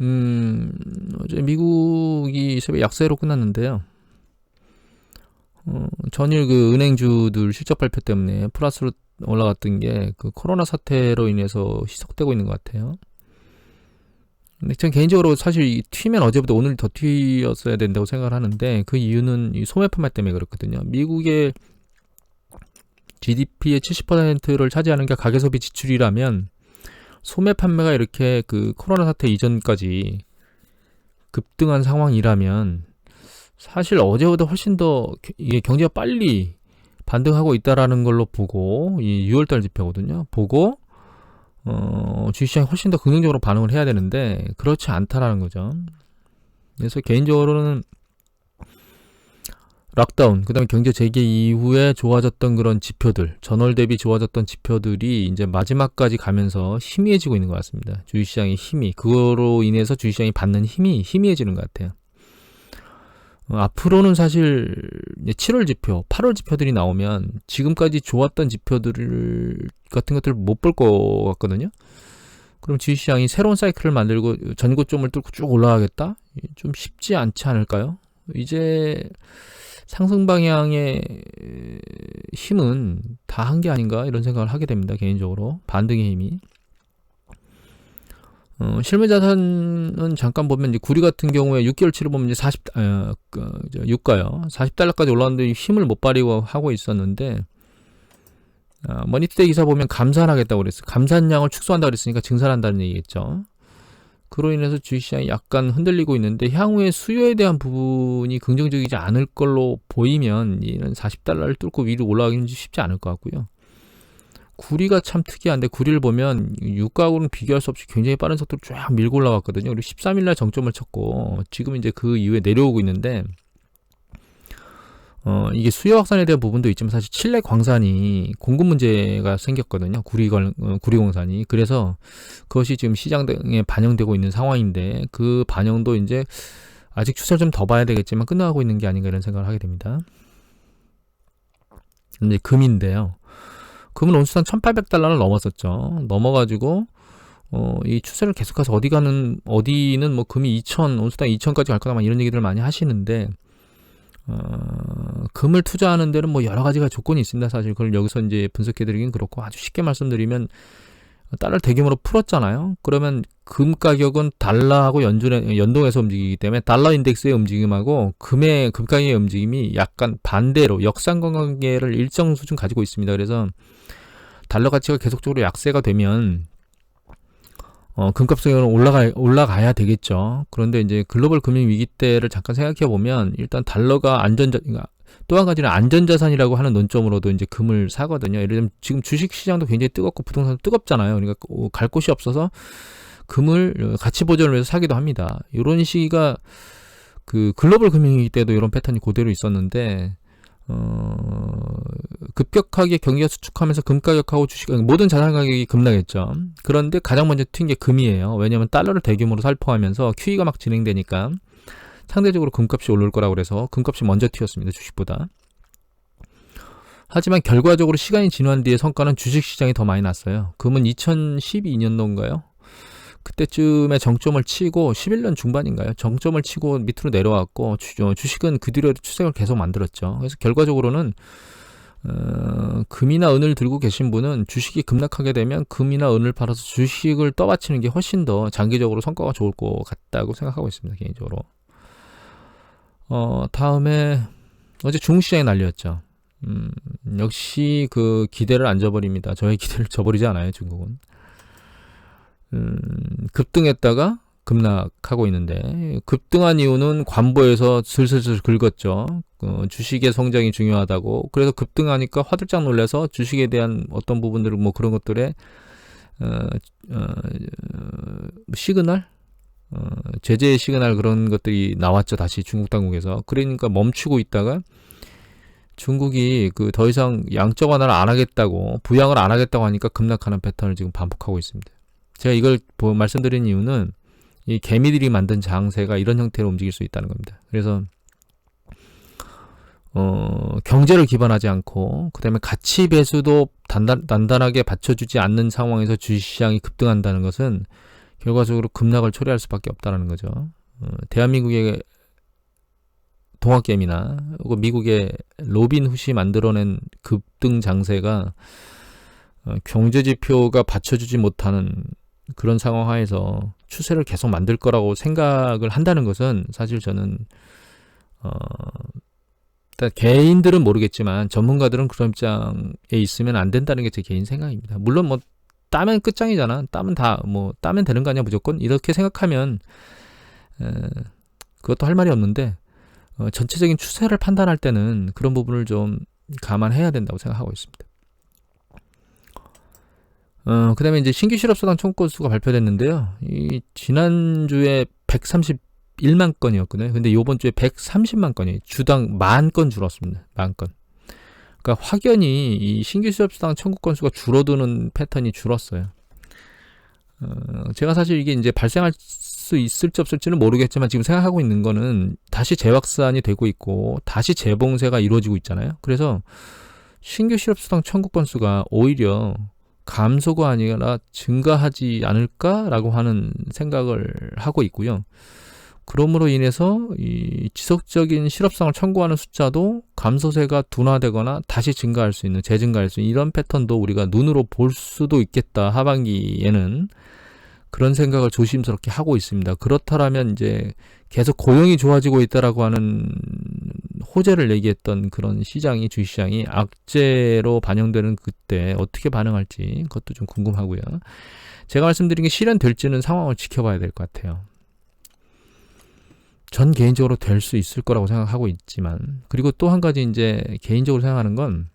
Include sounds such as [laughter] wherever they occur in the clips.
음, 어제 미국이 새벽 약세로 끝났는데요. 어, 전일 그 은행주들 실적 발표 때문에 플러스로 올라갔던 게 그 코로나 사태로 인해서 희석되고 있는 것 같아요. 근데 전 개인적으로 사실 튀면 어제보다 오늘 더 튀었어야 된다고 생각을 하는데 그 이유는 이 소매 판매 때문에 그렇거든요. 미국의 GDP의 70%를 차지하는 게 가계 소비 지출이라면 소매 판매가 이렇게 그 코로나 사태 이전까지 급등한 상황이라면 사실 어제보다 훨씬 더 이게 경제가 빨리 반등하고 있다라는 걸로 보고 이 6월달 지표거든요. 보고 어, 주식시장이 훨씬 더 긍정적으로 반응을 해야 되는데 그렇지 않다라는 거죠. 그래서 개인적으로는 락다운, 그 다음에 경제 재개 이후에 좋아졌던 그런 지표들, 전월 대비 좋아졌던 지표들이 이제 마지막까지 가면서 희미해지고 있는 것 같습니다. 주식시장의 힘이, 그거로 인해서 주식시장이 받는 힘이 희미해지는 것 같아요. 어, 앞으로는 사실 7월 지표, 8월 지표들이 나오면 지금까지 좋았던 지표들 같은 것들을 못 볼 것 같거든요. 그럼 주식시장이 새로운 사이클을 만들고 전고점을 뚫고 쭉 올라가겠다? 좀 쉽지 않지 않을까요? 이제 상승 방향의 힘은 다 한 게 아닌가 이런 생각을 하게 됩니다. 개인적으로 반등의 힘이. 어, 실물 자산은 잠깐 보면 이제 구리 같은 경우에 6개월치를 보면 이제 40 어, 그, 유가요 40달러까지 올라왔는데 힘을 못 발휘고 하고 있었는데 어, 머니투데이 기사 보면 감산하겠다고 그랬어요. 감산량을 축소한다고 그랬으니까 증산한다는 얘기겠죠. 그로 인해서 주식시장이 약간 흔들리고 있는데 향후에 수요에 대한 부분이 긍정적이지 않을 걸로 보이면 이는 40달러를 뚫고 위로 올라가기는 쉽지 않을 것 같고요. 구리가 참 특이한데 구리를 보면 유가하고는 비교할 수 없이 굉장히 빠른 속도로 쫙 밀고 올라갔거든요. 그리고 13일 날 정점을 쳤고 지금 이제 그 이후에 내려오고 있는데 어, 이게 수요 확산에 대한 부분도 있지만 사실 칠레 광산이 공급 문제가 생겼거든요. 구리, 어, 구리 공산이. 그래서 그것이 지금 시장에 반영되고 있는 상황인데 그 반영도 이제 아직 추세를 좀 더 봐야 되겠지만 끝나가고 있는 게 아닌가 이런 생각을 하게 됩니다. 이제 금인데요. 금은 온수당 1800달러를 넘었었죠. 넘어가지고 어, 이 추세를 계속해서 어디 가는 어디는 뭐 금이 2000 온수당 2000까지 갈 거다 막 이런 얘기들 많이 하시는데 어, 금을 투자하는 데는 뭐 여러 가지가 조건이 있습니다. 사실 그걸 여기서 이제 분석해드리긴 그렇고 아주 쉽게 말씀드리면 달러 대규모로 풀었잖아요. 그러면 금 가격은 달러하고 연준에, 연동해서 움직이기 때문에 달러 인덱스의 움직임하고 금의 금 가격의 움직임이 약간 반대로 역상관계를 일정 수준 가지고 있습니다. 그래서 달러 가치가 계속적으로 약세가 되면 어, 금값은 올라가, 올라가야 되겠죠. 그런데 이제 글로벌 금융 위기 때를 잠깐 생각해 보면 일단 달러가 안전자, 그러니까 또한 가지는 안전자산이라고 하는 논점으로도 이제 금을 사거든요. 예를 들면 지금 주식 시장도 굉장히 뜨겁고 부동산도 뜨겁잖아요. 그러니까 어, 갈 곳이 없어서 금을 가치 보존을 위해서 사기도 합니다. 이런 시기가 그 글로벌 금융위기 때도 이런 패턴이 그대로 있었는데 어, 급격하게 경기가 수축하면서 금 가격하고 주식 모든 자산 가격이 급락했죠. 그런데 가장 먼저 튄 게 금이에요. 왜냐하면 달러를 대규모로 살포하면서 QE가 막 진행되니까 상대적으로 금값이 오를 거라고 그래서 금값이 먼저 튀었습니다. 주식보다. 하지만 결과적으로 시간이 지난 뒤에 성과는 주식시장이 더 많이 났어요. 금은 2012년도인가요? 그때쯤에 정점을 치고 11년 중반인가요? 정점을 치고 밑으로 내려왔고 주, 어, 주식은 그 뒤로 추세를 계속 만들었죠. 그래서 결과적으로는 어, 금이나 은을 들고 계신 분은 주식이 급락하게 되면 금이나 은을 팔아서 주식을 떠받치는 게 훨씬 더 장기적으로 성과가 좋을 것 같다고 생각하고 있습니다. 개인적으로. 어, 다음에 어제 중시장이 날렸죠. 음, 역시 그 기대를 안 저버립니다. 저의 [laughs] 기대를 저버리지 않아요, 중국은. 음, 급등했다가 급락하고 있는데 급등한 이유는 관보에서 슬슬슬 긁었죠. 어, 주식의 성장이 중요하다고. 그래서 급등하니까 화들짝 놀라서 주식에 대한 어떤 부분들을 뭐 그런 것들에 어, 어, 시그널 어, 제재 시그널 그런 것들이 나왔죠. 다시 중국 당국에서. 그러니까 멈추고 있다가 중국이 그 더 이상 양적 완화를 안 하겠다고 부양을 안 하겠다고 하니까 급락하는 패턴을 지금 반복하고 있습니다. 제가 이걸 말씀드린 이유는 이 개미들이 만든 장세가 이런 형태로 움직일 수 있다는 겁니다. 그래서 어, 경제를 기반하지 않고 그다음에 가치 배수도 단단, 단단하게 받쳐주지 않는 상황에서 주식시장이 급등한다는 것은 결과적으로 급락을 초래할 수밖에 없다는 거죠. 어, 대한민국의 동학개미나 미국의 로빈 훗이 만들어낸 급등 장세가 어, 경제 지표가 받쳐주지 못하는 그런 상황 하에서 추세를 계속 만들 거라고 생각을 한다는 것은 사실 저는 어 개인들은 모르겠지만 전문가들은 그런 입장에 있으면 안 된다는 게 제 개인 생각입니다. 물론 뭐 따면 끝장이잖아. 따면 다 뭐 따면 되는 거 아니야 무조건 이렇게 생각하면 에, 그것도 할 말이 없는데 어, 전체적인 추세를 판단할 때는 그런 부분을 좀 감안해야 된다고 생각하고 있습니다. 어, 그 다음에 이제 신규 실업수당 청구 건수가 발표됐는데요. 이, 지난주에 131만 건이었거든요. 근데 요번 주에 130만 건이 주당 만 건 줄었습니다. 만 건. 그러니까 확연히 이 신규 실업수당 청구 건수가 줄어드는 패턴이 줄었어요. 어, 제가 사실 이게 이제 발생할 수 있을지 없을지는 모르겠지만 지금 생각하고 있는 거는 다시 재확산이 되고 있고 다시 재봉쇄가 이루어지고 있잖아요. 그래서 신규 실업수당 청구 건수가 오히려 감소가 아니라 증가하지 않을까라고 하는 생각을 하고 있고요. 그러므로 인해서 이 지속적인 실업상을 청구하는 숫자도 감소세가 둔화되거나 다시 증가할 수 있는 재증가할 수 있는 이런 패턴도 우리가 눈으로 볼 수도 있겠다 하반기에는 그런 생각을 조심스럽게 하고 있습니다. 그렇다면 이제 계속 고용이 좋아지고 있다라고 하는 호재를 얘기했던 그런 시장이 주시장이 악재로 반영되는 그때 어떻게 반응할지 그것도 좀 궁금하고요. 제가 말씀드린 게 실현될지는 상황을 지켜봐야 될 것 같아요. 전 개인적으로 될 수 있을 거라고 생각하고 있지만 그리고 또 한 가지 이제 개인적으로 생각하는 건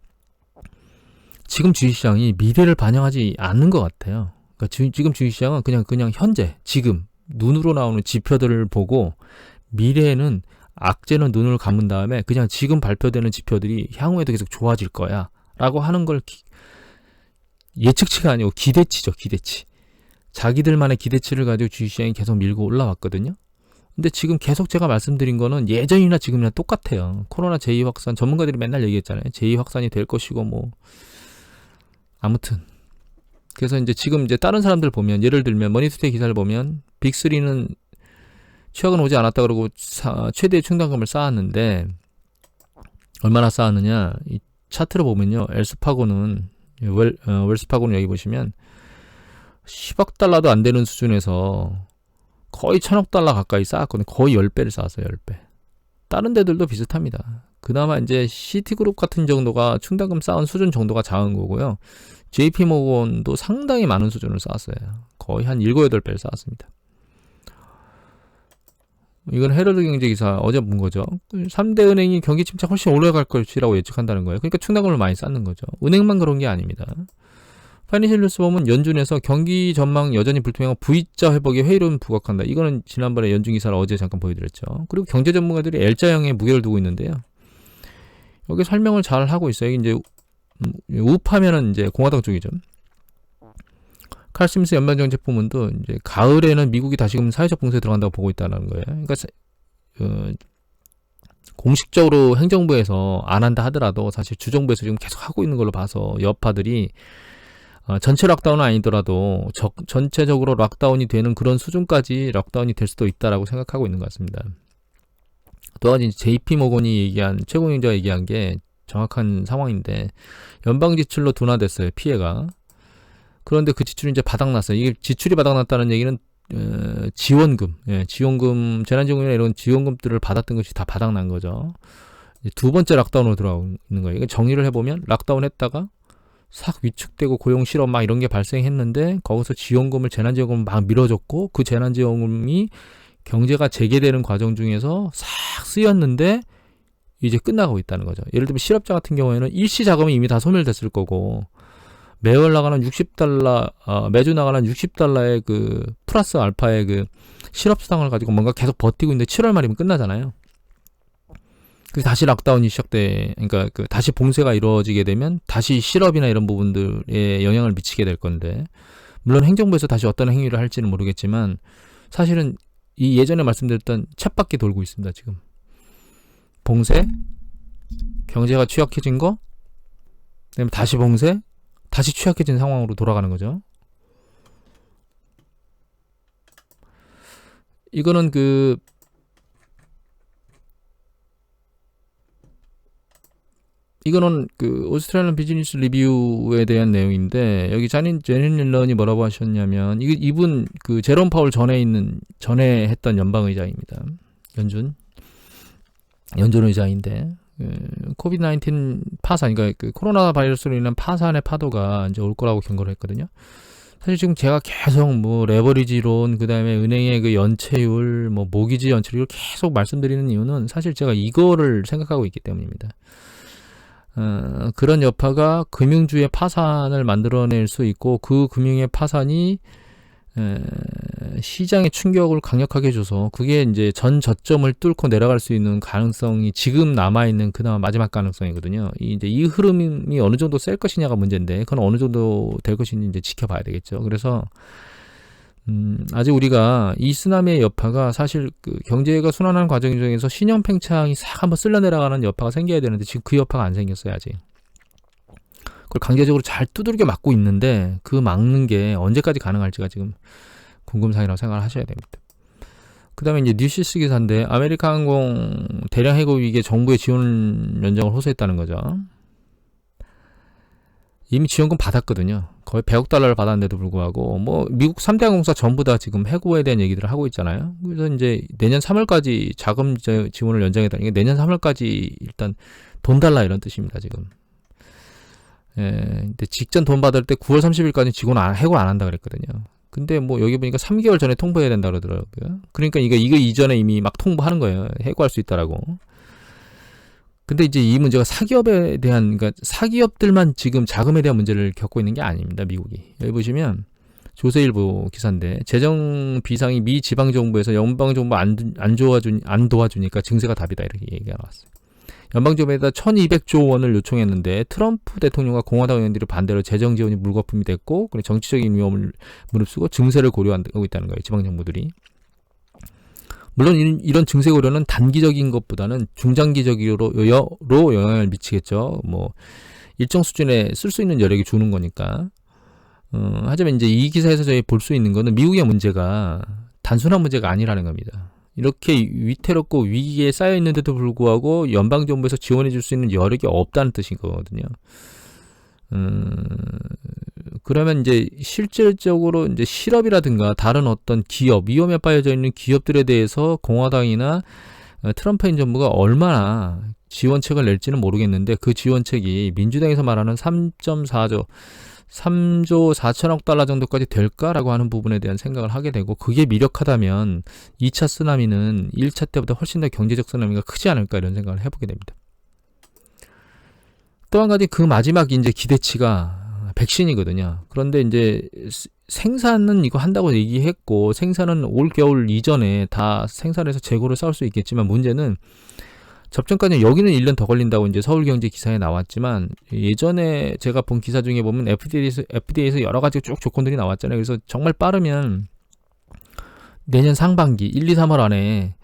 지금 주식시장이 미래를 반영하지 않는 것 같아요. 그러니까 주, 지금 주식시장은 그냥 그냥 현재 지금 눈으로 나오는 지표들을 보고 미래에는 악재는 눈을 감은 다음에 그냥 지금 발표되는 지표들이 향후에도 계속 좋아질 거야. 라고 하는 걸 기, 예측치가 아니고 기대치죠 기대치. 자기들만의 기대치를 가지고 주식시장이 계속 밀고 올라왔거든요. 근데 지금 계속 제가 말씀드린 거는 예전이나 지금이나 똑같아요. 코로나 제2 확산 전문가들이 맨날 얘기했잖아요. 제2 확산이 될 것이고 뭐. 아무튼. 그래서 이제 지금 이제 다른 사람들 보면 예를 들면 머니투데이 기사를 보면 빅3는 최악은 오지 않았다 그러고 사, 최대의 충당금을 쌓았는데 얼마나 쌓았느냐? 이 차트를 보면요. 엘스파고는 웰, 어, 웰스파고는 여기 보시면 10억 달러도 안 되는 수준에서 거의 천억 달러 가까이 쌓았거든요. 거의 10배를 쌓았어요 10배. 다른 데들도 비슷합니다. 그나마 이제 시티그룹 같은 정도가 충당금 쌓은 수준 정도가 작은 거고요. JP모건도 상당히 많은 수준을 쌓았어요. 거의 한 7, 8배를 쌓았습니다. 이건 헤럴드 경제 기사 어제 본 거죠. 3대 은행이 경기 침착 훨씬 올라갈 것이라고 예측한다는 거예요. 그러니까 충당금을 많이 쌓는 거죠. 은행만 그런 게 아닙니다. 파이낸셜 뉴스 보면 연준에서 경기 전망 여전히 불투명한 V자 회복에 회의론 부각한다. 이거는 지난번에 연준 기사를 어제 잠깐 보여드렸죠. 그리고 경제 전문가들이 L자형에 무게를 두고 있는데요. 여기 설명을 잘 하고 있어요. 이제 음, 우파면은 이제 공화당 쪽이죠. 칼 스미스 연방정책 부문도 이제 가을에는 미국이 다시금 사회적 봉쇄에 들어간다고 보고 있다는 거예요. 그러니까 어, 공식적으로 행정부에서 안 한다 하더라도 사실 주정부에서 지금 계속 하고 있는 걸로 봐서 여파들이 어, 전체 락다운은 아니더라도 적, 전체적으로 락다운이 되는 그런 수준까지 락다운이 될 수도 있다라고 생각하고 있는 것 같습니다. 또한 가지 JP 모건이 얘기한 최고경제가 얘기한 게 정확한 상황인데 연방 지출로 둔화됐어요 피해가 그런데 그 지출이 이제 바닥났어요. 이게 지출이 바닥났다는 얘기는 어, 지원금. 예, 지원금 재난지원금이나 이런 지원금들을 받았던 것이 다 바닥난 거죠. 두 번째 락다운으로 들어가고 있는 거예요. 정리를 해보면 락다운 했다가 싹 위축되고 고용 실업 막 이런 게 발생했는데 거기서 지원금을 재난지원금을 막 밀어줬고 그 재난지원금이 경제가 재개되는 과정 중에서 싹 쓰였는데 이제 끝나고 있다는 거죠. 예를 들면 실업자 같은 경우에는 일시 자금이 이미 다 소멸됐을 거고 매월 나가는 60달러 어, 매주 나가는 60달러의 그 플러스 알파의 그 실업수당을 가지고 뭔가 계속 버티고 있는데 7월 말이면 끝나잖아요. 그 다시 락다운이 시작돼, 그러니까 그 다시 봉쇄가 이루어지게 되면 다시 실업이나 이런 부분들에 영향을 미치게 될 건데, 물론 행정부에서 다시 어떤 행위를 할지는 모르겠지만 사실은 이 예전에 말씀드렸던 챗바퀴 돌고 있습니다 지금. 봉쇄, 경제가 취약해진 거, 그다음에 다시 봉쇄, 다시 취약해진 상황으로 돌아가는 거죠. 이거는 그 이거는 그 오스트레일리안 비즈니스 리뷰에 대한 내용인데 여기 자닌 제닌 릴런이 뭐라고 하셨냐면 이 이분 그 제롬 파울 전에 있는 전에 했던 연방 의장입니다. 연준 연준 의장인데 그 코비드 19 파산 그러니까 그 코로나 바이러스로 인한 파산의 파도가 이제 올 거라고 경고를 했거든요. 사실 지금 제가 계속 뭐 레버리지론 그 다음에 은행의 그 연체율 뭐 모기지 연체율 계속 말씀드리는 이유는 사실 제가 이거를 생각하고 있기 때문입니다. 어, 그런 여파가 금융주의 파산을 만들어낼 수 있고 그 금융의 파산이 에, 시장의 충격을 강력하게 줘서 그게 이제 전 저점을 뚫고 내려갈 수 있는 가능성이 지금 남아 있는 그나마 마지막 가능성이거든요. 이 이제 이 흐름이 어느 정도 셀 것이냐가 문제인데 그건 어느 정도 될 것인지 이제 지켜봐야 되겠죠. 그래서 음, 아직 우리가 이 쓰나미의 여파가 사실 그 경제가 순환하는 과정 중에서 신형 팽창이 싹 한번 쓸려 내려가는 여파가 생겨야 되는데 지금 그 여파가 안 생겼어요 아직. 그걸 강제적으로 잘 두들겨 막고 있는데 그 막는 게 언제까지 가능할지가 지금 궁금사항이라고 생각을 하셔야 됩니다. 그 다음에 이제 뉴시스 기사인데 아메리카 항공 대량 해고 위기에 정부의 지원 연장을 호소했다는 거죠. 이미 지원금 받았거든요. 거의 100억 달러를 받았는데도 불구하고 뭐 미국 3대 항공사 전부 다 지금 해고에 대한 얘기들을 하고 있잖아요. 그래서 이제 내년 3월까지 자금 지원을 연장했다는 게 내년 3월까지 일단 돈 달라 이런 뜻입니다, 지금. 예, 근데 직전 돈 받을 때 9월 30일까지 직원 안, 해고 안 한다 그랬거든요. 근데 뭐 여기 보니까 3개월 전에 통보해야 된다 그러더라고요. 그러니까 이거 이거 이전에 이미 막 통보하는 거예요. 해고할 수 있다라고. 근데 이제 이 문제가 사기업에 대한 그러니까 사기업들만 지금 자금에 대한 문제를 겪고 있는 게 아닙니다. 미국이. 여기 보시면 조세일보 기사인데 재정 비상이 미 지방 정부에서 연방 정부 안, 안 도와주 안 도와주니까 증세가 답이다 이렇게 얘기가 나왔어요. 연방정부에다 1200조 원을 요청했는데 트럼프 대통령과 공화당 의원들이 반대로 재정 지원이 물거품이 됐고 그리고 정치적인 위험을 무릅쓰고 증세를 고려하고 있다는 거예요. 지방 정부들이. 물론 이런 증세 고려는 단기적인 것보다는 중장기적으로 영향을 미치겠죠. 뭐 일정 수준에 쓸 수 있는 여력이 주는 거니까. 어, 하지만 이제 이 기사에서 저희 볼 수 있는 거는 미국의 문제가 단순한 문제가 아니라는 겁니다. 이렇게 위태롭고 위기에 쌓여 있는데도 불구하고 연방 정부에서 지원해 줄 수 있는 여력이 없다는 뜻이거든요. 음, 그러면 이제 실질적으로 이제 실업이라든가 다른 어떤 기업, 위험에 빠져 있는 기업들에 대해서 공화당이나 어, 트럼프 행정부가 얼마나 지원책을 낼지는 모르겠는데 그 지원책이 민주당에서 말하는 3.4조 3조 4천억 달러 정도까지 될까라고 하는 부분에 대한 생각을 하게 되고 그게 미력하다면 2차 쓰나미는 1차 때보다 훨씬 더 경제적 쓰나미가 크지 않을까 이런 생각을 해보게 됩니다. 또 한 가지 그 마지막 이제 기대치가 백신이거든요. 그런데 이제 생산은 이거 한다고 얘기했고 생산은 올 겨울 이전에 다 생산해서 재고를 쌓을 수 있겠지만 문제는 접종까지 여기는 1년 더 걸린다고 이제 서울경제 기사에 나왔지만 예전에 제가 본 기사 중에 보면 FDA에서, FDA에서 여러 가지 쭉 조건들이 나왔잖아요. 그래서 정말 빠르면 내년 상반기 1, 2, 3월 안에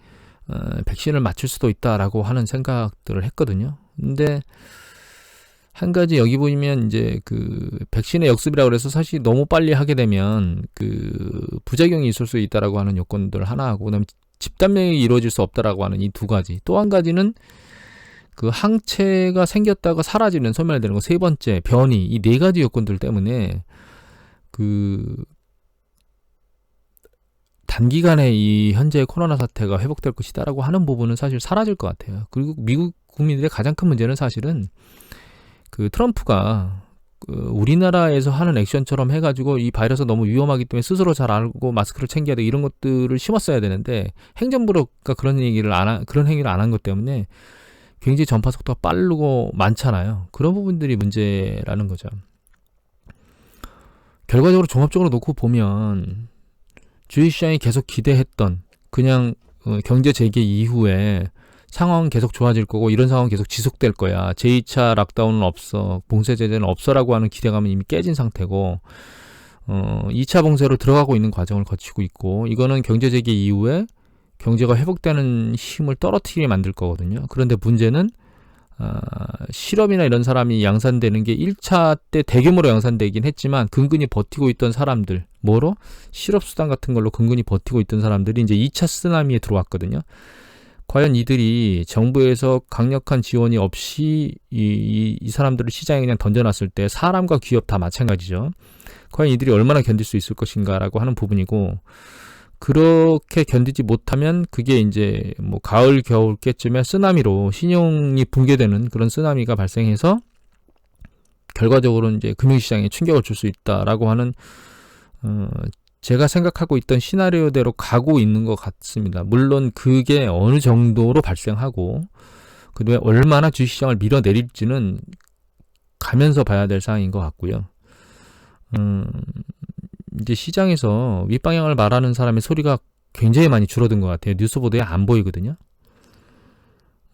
어, 백신을 맞출 수도 있다라고 하는 생각들을 했거든요. 근데 한 가지 여기 보면 이제 그 백신의 역습이라고 그래서 사실 너무 빨리 하게 되면 그 부작용이 있을 수 있다라고 하는 요건들 하나 하고 그다음에 집단명이 이루어질 수 없다라고 하는 이 두 가지. 또 한 가지는 그 항체가 생겼다가 사라지는 소멸되는 거 세 번째 변이 이 네 가지 요건들 때문에 그 단기간에 이 현재 코로나 사태가 회복될 것이다라고 하는 부분은 사실 사라질 것 같아요. 그리고 미국 국민들의 가장 큰 문제는 사실은 그 트럼프가 그 우리나라에서 하는 액션처럼 해가지고 이 바이러스 너무 위험하기 때문에 스스로 잘 알고 마스크를 챙겨야 돼 이런 것들을 심었어야 되는데 행정부가 그런 얘기를 안 하, 그런 행위를 안 한 것 때문에 굉장히 전파 속도가 빠르고 많잖아요. 그런 부분들이 문제라는 거죠. 결과적으로 종합적으로 놓고 보면 주식시장이 계속 기대했던 그냥 어, 경제 재개 이후에 상황은 계속 좋아질 거고 이런 상황은 계속 지속될 거야. 제2차 락다운은 없어. 봉쇄 제재는 없어라고 하는 기대감은 이미 깨진 상태고 어, 2차 봉쇄로 들어가고 있는 과정을 거치고 있고 이거는 경제 재개 이후에 경제가 회복되는 힘을 떨어뜨리게 만들 거거든요. 그런데 문제는 아, 실업이나 이런 사람이 양산되는 게 1차 때 대규모로 양산되긴 했지만 근근히 버티고 있던 사람들 뭐로 실업 수당 같은 걸로 근근히 버티고 있던 사람들이 이제 2차 쓰나미에 들어왔거든요. 과연 이들이 정부에서 강력한 지원이 없이 이, 이, 이 사람들을 시장에 그냥 던져놨을 때 사람과 기업 다 마찬가지죠. 과연 이들이 얼마나 견딜 수 있을 것인가라고 하는 부분이고 그렇게 견디지 못하면 그게 이제 뭐 가을 겨울께쯤에 쓰나미로 신용이 붕괴되는 그런 쓰나미가 발생해서 결과적으로 이제 금융시장에 충격을 줄 수 있다라고 하는 어 제가 생각하고 있던 시나리오대로 가고 있는 것 같습니다. 물론 그게 어느 정도로 발생하고 그다음에 얼마나 주식시장을 밀어내릴지는 가면서 봐야 될 사항인 것 같고요. 음, 이제 시장에서 윗방향을 말하는 사람의 소리가 굉장히 많이 줄어든 것 같아요. 뉴스 보도에 안 보이거든요.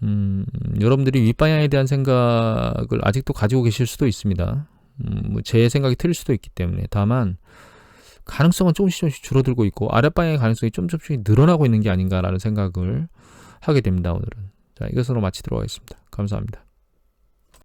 음, 여러분들이 윗방향에 대한 생각을 아직도 가지고 계실 수도 있습니다. 음, 뭐제 생각이 틀릴 수도 있기 때문에. 다만, 가능성은 조금씩 조금씩 줄어들고 있고, 아랫방향의 가능성이 좀 조금씩 늘어나고 있는 게 아닌가라는 생각을 하게 됩니다, 오늘은. 자, 이것으로 마치도록 하겠습니다. 감사합니다.